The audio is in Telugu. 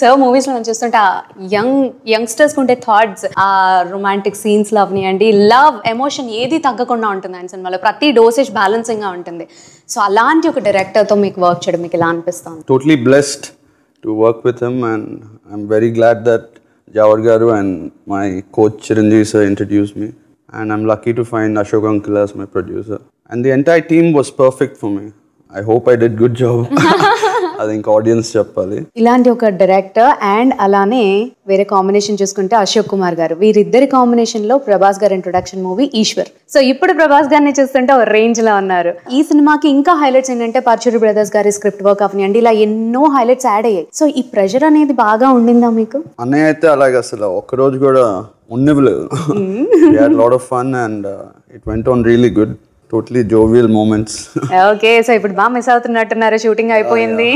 సో మూవీస్లో మనం చూస్తుంటే యంగ్ యంగ్స్టర్స్ ఉంటే థాట్స్ ఆ రొమాంటిక్ సీన్స్ లవ్ అండి లవ్ ఎమోషన్ ఏది తగ్గకుండా ఉంటుంది ఆయన సినిమాలో. ప్రతి డోసేజ్ బ్యాలెన్సింగ్గా ఉంటుంది. సో అలాంటి ఒక డైరెక్టర్తో మీకు వర్క్ చేయడం మీకు ఎలా అనిపిస్తుంది? Totally blessed to work with him and I'm very glad that Jewar గారు and my coach Chiranjeevi sir introduce me and I'm lucky to find Ashok uncle my producer And the entire team was perfect for me. I hope I did good job. I think audience చెప్పాలి. ఇలాంటి ఒక డైరెక్టర్ అండ్ అలానే వేరే కాంబినేషన్ చూసుకుంటే అశోక్ కుమార్ గారు. వీరిద్దరి కాంబినేషన్లో ప్రభాస్ గారి ఇంట్రొడక్షన్ మూవీ ఈశ్వర్ సో ఇప్పుడు ప్రభాస్ గారిని చూస్తుంటే ఒక రేంజ్లో ఉన్నారు. ఈ సినిమాకి ఇంకా హైలైట్స్ ఏంటంటే పర్చూరి బ్రదర్స్ గారి స్క్రిప్ట్ వర్క్ అవనియండి ఇలా ఎన్నో హైలైట్స్ యాడ్ అయ్యాయి. సో ఈ ప్రెషర్ అనేది బాగా ఉండిందా మీకు? అన్నయ్య అయితే అలాగే అసలు ఒక్కరోజు కూడా ఉండలేదు lot of fun and it went on really good totally jovial moments okay so ఇప్పుడు బాగా మిస్ అవుతున్నట్టున్నారు షూటింగ్ అయిపోయింది.